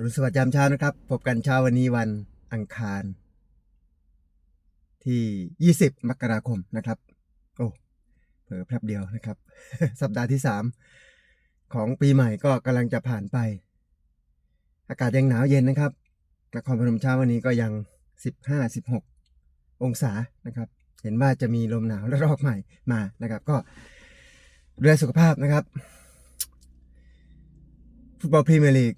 รุณสวัสดิ์ยามเช้านะครับ พบกันเช้าวันนี้วันอังคาร ที่ 20 มกราคมนะครับ โอ้เผลอแป๊บเดียวนะครับ สัปดาห์ที่ 3 ของปีใหม่ก็กำลังจะผ่านไป อากาศยังหนาวเย็นนะครับนครพนมเช้าวันนี้ก็ยัง 15-16 องศานะครับ เห็นว่าจะมีลมหนาวระลอกใหม่มานะครับ ก็ดูแลสุขภาพนะครับ ฟุตบอลพรีเมียร์ลีก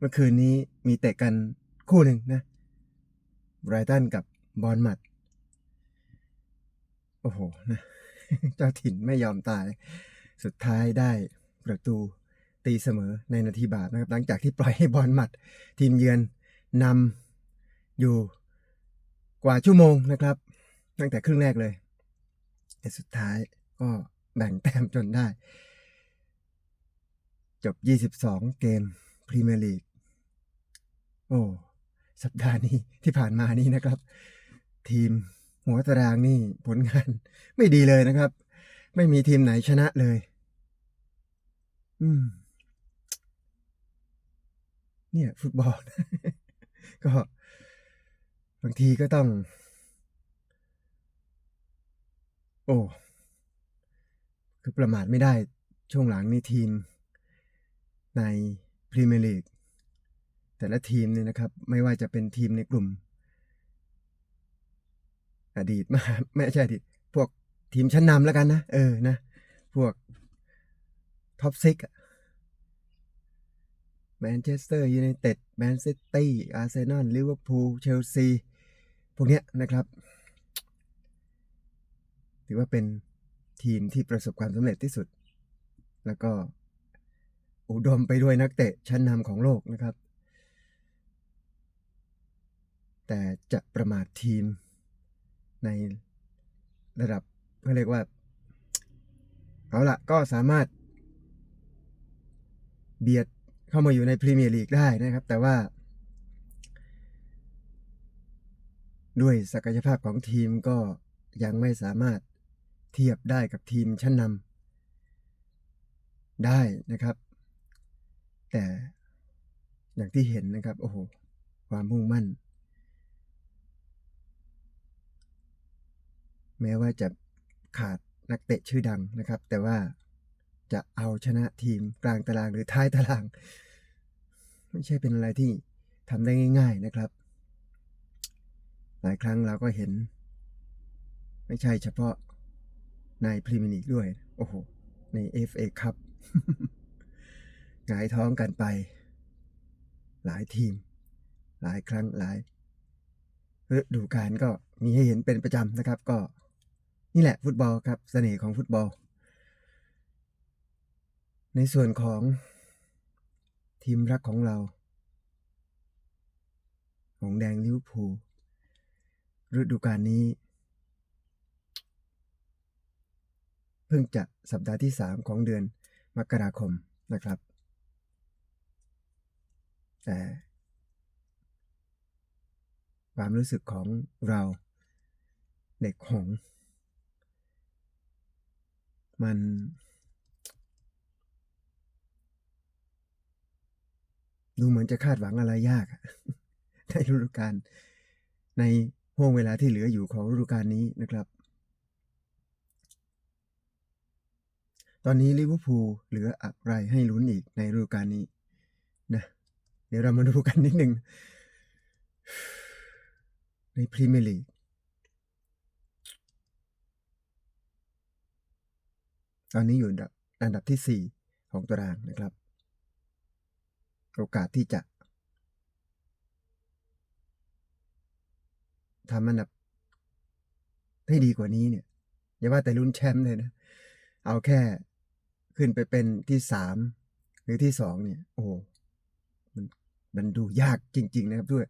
เมื่อคืนนี้มีเตะกันคู่หนึ่งนะไบรตันกับบอลมัด โอ้โหนะเจ้าถิ่นไม่ยอมตาย สุดท้ายได้ประตูตีเสมอในนาทีบาปนะครับ หลังจากที่ปล่อยให้บอลมัด ทีมเยือนนำอยู่กว่าชั่วโมงนะครับ ตั้งแต่ครึ่งแรกเลย แต่สุดท้ายก็แบ่งแต้มจนได้ จบ 22 เกมพรีเมียร์ลีก โอ้สัปดาห์นี้ที่ผ่านมานี้นะครับ ทีมหัวตารางนี่ผลงาน ไม่ดีเลยนะครับ ไม่มีทีมไหนชนะเลย อืม เนี่ย ฟุตบอล ก็บางทีก็ต้อง โอ้ คือประมาทไม่ได้ช่วงหลังนี่ทีม ในพรีเมียร์ลีก แต่ละทีมเนี่ยนะครับ ไม่ว่าจะเป็นทีมในกลุ่ม อดีตมาไม่ใช่อดีตพวกทีมชั้นนำแล้วกันนะ เออนะ พวกท็อปซิกแมนเชสเตอร์ยูไนเต็ดแมนซิตี้อาร์เซนอลลิเวอร์พูลเชลซีพวกเนี้ยนะครับ ถือว่าเป็นทีมที่ประสบความสำเร็จที่สุด แล้วก็อุดมไปด้วยนักเตะชั้นนำของโลกนะครับ แต่จะประมาททีมในระดับเขาเรียกว่า เอาละก็สามารถ เบียดเข้ามาอยู่ในพรีเมียร์ลีกได้นะครับ แต่ว่า ด้วยศักยภาพของทีมก็ยังไม่สามารถเทียบได้กับทีมชั้นนำได้นะครับ แต่อย่างที่เห็นนะครับ โอ้โห ความมุ่งมั่น แม้ว่าจะขาดนักเตะชื่อดังนะครับ แต่ว่าจะเอาชนะทีมกลางตารางหรือท้ายตาราง ไม่ใช่เป็นอะไรที่ทำได้ง่าย ๆนะครับ หลายครั้งเราก็เห็น ไม่ใช่เฉพาะในพรีเมียร์ลีกด้วย โอ้โห ใน FA คัพหงายท้องกันไป หลายทีม หลายครั้งหลายฤดูกาลก็มีให้เห็นเป็นประจำนะครับ ก็ นี่แหละฟุตบอลครับเสน่ห์ของฟุตบอล ในส่วนของทีมรักของเราของแดงลิเวอร์พูลฤดูกาลนี้ เพิ่งจะสัปดาห์ที่ 3 ของเดือนมกราคมนะครับ แต่ความรู้สึกของเราเด็กหง มัน ดูเหมือนจะคาดหวังอะไรยาก ในฤดูกาลในห่วงเวลาที่เหลืออยู่ของฤดูกาลนี้นะครับ ตอนนี้ลิเวอร์พูลเหลืออะไรให้ลุ้นอีกในฤดูกาลนี้นะเดี๋ยวเรามาดูกันนิดหนึ่งในพรีเมียร์ลีก ตอนนี้อยู่อันดับอันดับที่ 4 ของตารางนะครับ โอกาสที่จะทำอันดับให้ดีกว่านี้เนี่ย อย่าว่าแต่ลุ้นแชมป์เลยนะ เอาแค่ขึ้นไปเป็นที่สามหรือที่สองเนี่ย โอ้มันมันดูยากจริง ๆ นะครับด้วย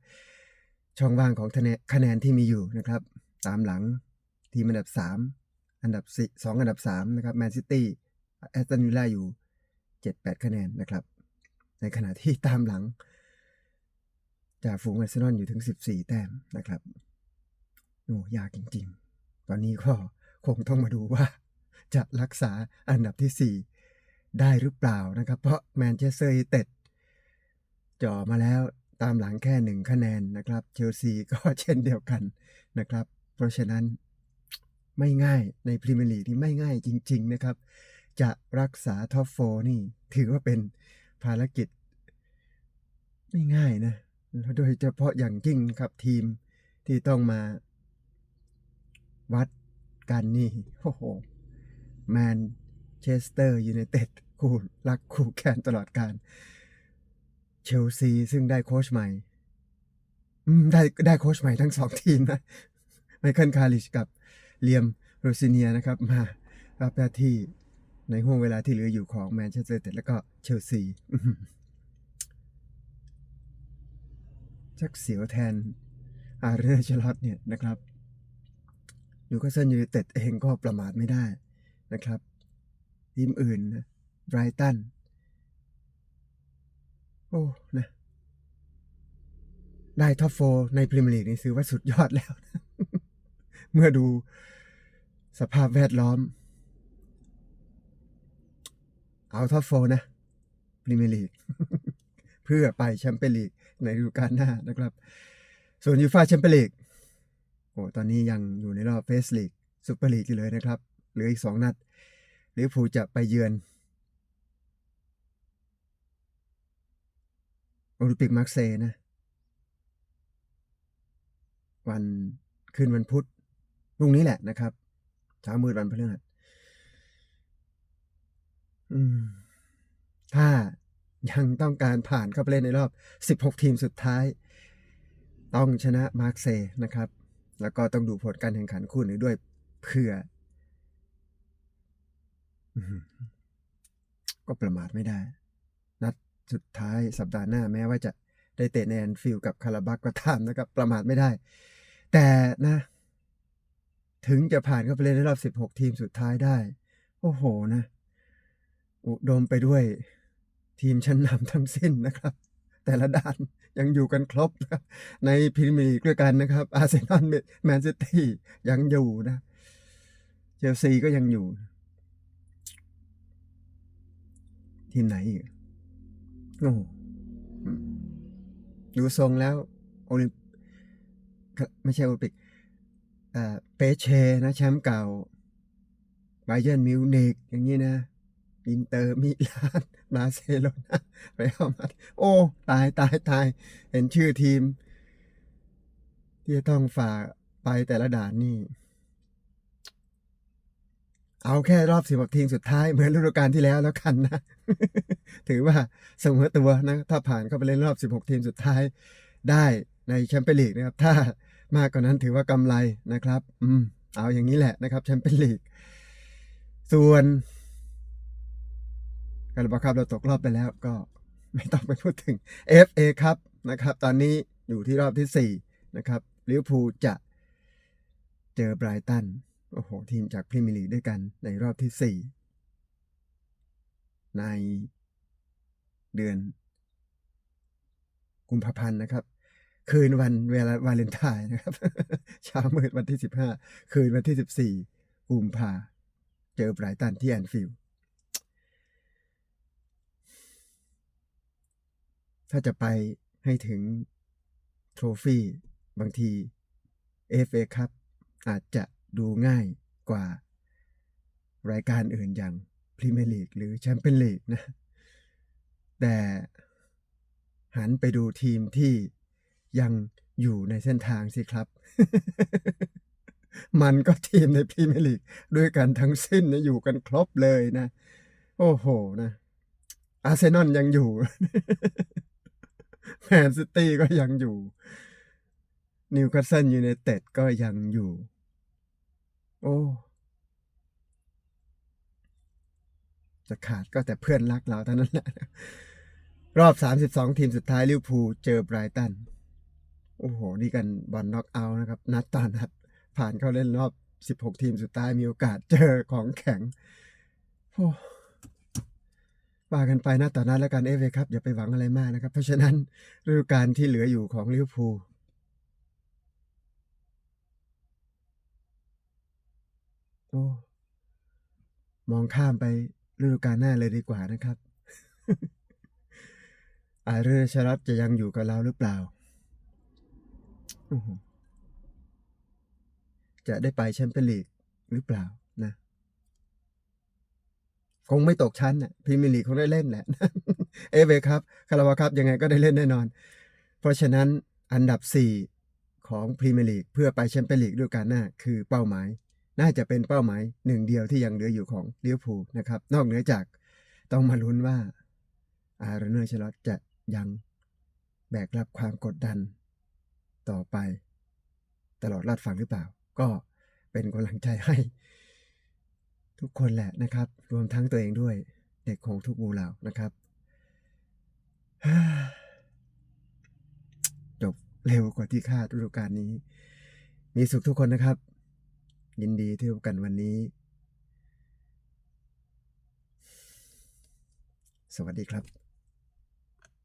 ช่องว่างของคะแนนที่มีอยู่นะครับ ตามหลังทีมอันดับสาม อันดับสองอันดับสามนะครับแมนซิตี้แอสตันวิลล่าอยู่เจ็ดแปดคะแนนนะครับ ในขณะที่ตามหลังจากฝูงอาร์เซนอลอยู่ถึงสิบสี่แต้มนะครับโอ้ยากจริง ๆ ตอนนี้ก็คงต้องมาดูว่า จะรักษาอันดับที่สี่ได้หรือเปล่านะครับ เพราะแมนเชสเตอร์ยูไนเต็ดจ่อมาแล้วตามหลังแค่หนึ่งคะแนนนะครับ เชลซีก็เช่นเดียวกันนะครับ เพราะฉะนั้น ไม่ง่ายในพรีเมียร์ลีกนี่ไม่ง่ายจริง ๆ นะครับ จะรักษาท็อปโฟนี่ ถือว่าเป็นภารกิจ ไม่ง่ายนะ โดยเฉพาะอย่างยิ่งครับทีมที่ต้องมา วัดกันนี่โอ้โหแมนเชสเตอร์ยูไนเต็ดคู่รักคู่แข่งตลอดการเชลซีซึ่งได้โค้ชใหม่ได้ได้โค้ชใหม่ทั้งสองทีมนะไมเคิลคาริชกับ เลียมโรซิเนียนะครับมารับหน้าที่ในห่วงเวลาที่เหลืออยู่ของแมนเชสเตอร์เต็ดแล้วก็เชลซีชักเสียวแทนอาร์เรนชลอตเนี่ยนะครับนิวคาสเซิลยูไนเต็ดเองก็ประมาทไม่ได้นะครับทีมอื่นนะไบรตัน โอ้นะได้ท็อปโฟในพรีเมียร์ลีกนี่ถือว่าสุดยอดแล้วนะ เมื่อดูสภาพแวดล้อม เอาท็อปโฟนะพรีเมียร์ลีก เพื่อไปแชมเปี้ยนลีกในฤดูกาลหน้านะครับ ส่วนยูฟาแชมเปี้ยนลีกโอ้ตอนนี้ยังอยู่ในรอบเฟสลีกซูเปอร์ลีกอยู่เลยนะครับ เหลืออีกสองนัดลิเวอร์พูลจะไปเยือนโอลิมปิกมาร์เซย์นะ วันคืนวันพุธ พรุ่งนี้แหละนะครับเช้ามืดวันพฤหัสถ้ายังต้องการผ่านเข้าไปเล่นในรอบ 16 ทีมสุดท้าย ต้องชนะมาร์เซย์นะครับ แล้วก็ต้องดูผลการแข่งขันคู่นี้ด้วยเพื่อ ก็ประมาทไม่ได้ นัดสุดท้ายสัปดาห์หน้าแม้ว่าจะได้เตะในแอนฟิลกับคาราบักก็ตามนะครับ ประมาทไม่ได้ แต่นะ ถึงจะผ่านเข้าไปเล่นในรอบ 16 ทีมสุดท้ายได้ โอ้โหนะ อุดมไปด้วยทีมชั้นนำทั้งสิ้นนะครับ แต่ละด้านยังอยู่กันครบนะในพรีเมียร์ลีกด้วยกันนะครับ อาร์เซนอลแมนซิตี้ยังอยู่นะ เชลซีก็ยังอยู่ ทีมไหนอีกโอ้โหดูทรงแล้ว โอลิมไม่ใช่โอลิมปิก เออเปเชนะแชมป์เก่าไบเยนมิวนิกอย่างนี้นะอินเตอร์มิลานบาร์เซโลนาไปเอามาโอ้ ตายตายตาย เห็นชื่อทีม ที่จะต้องฝ่าไปแต่ละด่านนี่ เอาแค่รอบสิบหกทีมสุดท้าย เหมือนฤดูกาลที่แล้วแล้วกันนะ ถือว่าเสมอตัวนะ ถ้าผ่านเข้าไปเล่นรอบ16ทีมสุดท้ายได้ในแชมเปี้ยนลีกนะครับ ถ้า มากกว่านั้นถือว่ากำไรนะครับ อืม เอาอย่างนี้แหละนะครับแชมเปี้ยนลีก ส่วนการบาครับเราตกรอบไปแล้วก็ไม่ต้องไปพูดถึง FA ครับนะครับ ตอนนี้อยู่ที่รอบที่ 4 นะครับลิเวอร์พูลจะเจอไบรตัน โอ้โห ทีมจากพรีเมียร์ลีกด้วยกันในรอบที่ 4 ในเดือนกุมภาพันธ์นะครับ คืนวันเวลาวาเลนไทน์นะครับ เช้ามืดวันที่ 15 คืนวันที่ 14กุมภาเจอไบรตันที่แอนฟิลด์ถ้าจะไปให้ถึงโทรฟี่บางที FA ครับอาจจะดูง่ายกว่ารายการอื่นอย่างพรีเมียร์ลีกหรือแชมเปี้ยนลีกนะ แต่หันไปดูทีมที่ ยังอยู่ในเส้นทางสิครับ มันก็ทีมในพรีเมียร์ลีกด้วยกันทั้งสิ้นนะอยู่กันครบเลยนะ โอ้โหนะอาร์เซนอลยังอยู่แมนซิตี้ก็ยังอยู่นิวคาสเซิลยูไนเต็ดก็ยังอยู่ โอ้จะขาดก็แต่เพื่อนรักเราเท่านั้นแหละ รอบ 32 ทีมสุดท้ายลิเวอร์พูลเจอไบรตัน โอ้โห นี่กันบอลน็อกเอาท์นะครับ นัดต่อนัด ผ่านเข้าเล่นรอบ 16 ทีมสุดท้ายมีโอกาสเจอของแข็งโอ้ว่ากันไปนะต่อนัดแล้วกันเอฟเอครับ อย่าไปหวังอะไรมากนะครับ เพราะฉะนั้นฤดูกาลที่เหลืออยู่ของลิเวอร์พูลโอ้มองข้ามไปฤดูกาลหน้าเลยดีกว่านะครับอาเรอชรัตจะยังอยู่กับเราหรือเปล่า จะได้ไปแชมเปี้ยนลีกหรือเปล่านะ คงไม่ตกชั้นน่ะพรีเมียร์ลีกคงได้เล่นแหละ เอเวครับคาราบาครับยังไงก็ได้เล่นแน่นอน เพราะฉะนั้นอันดับ 4 ของพรีเมียร์ลีกเพื่อไปแชมเปี้ยนลีกฤดูกาลหน้า คือเป้าหมาย น่าจะเป็นเป้าหมายหนึ่งเดียวที่ยังเหลืออยู่ของลิเวอร์พูลนะครับ นอกเหนือจากต้องมาลุ้นว่า อาร์เนอร์ชลอตจะยังแบกรับความกดดัน ต่อไป ตลอดลอดฝั่งหรือเปล่า ก็เป็นกำลังใจให้ ทุกคนแหละนะครับ รวมทั้งตัวเองด้วย เด็กของทุกหมู่เหล่านะครับจบเร็วกว่าที่คาดฤดูกาลนี้ มีสุขทุกคนนะครับ ยินดีที่พบกันวันนี้ สวัสดีครับ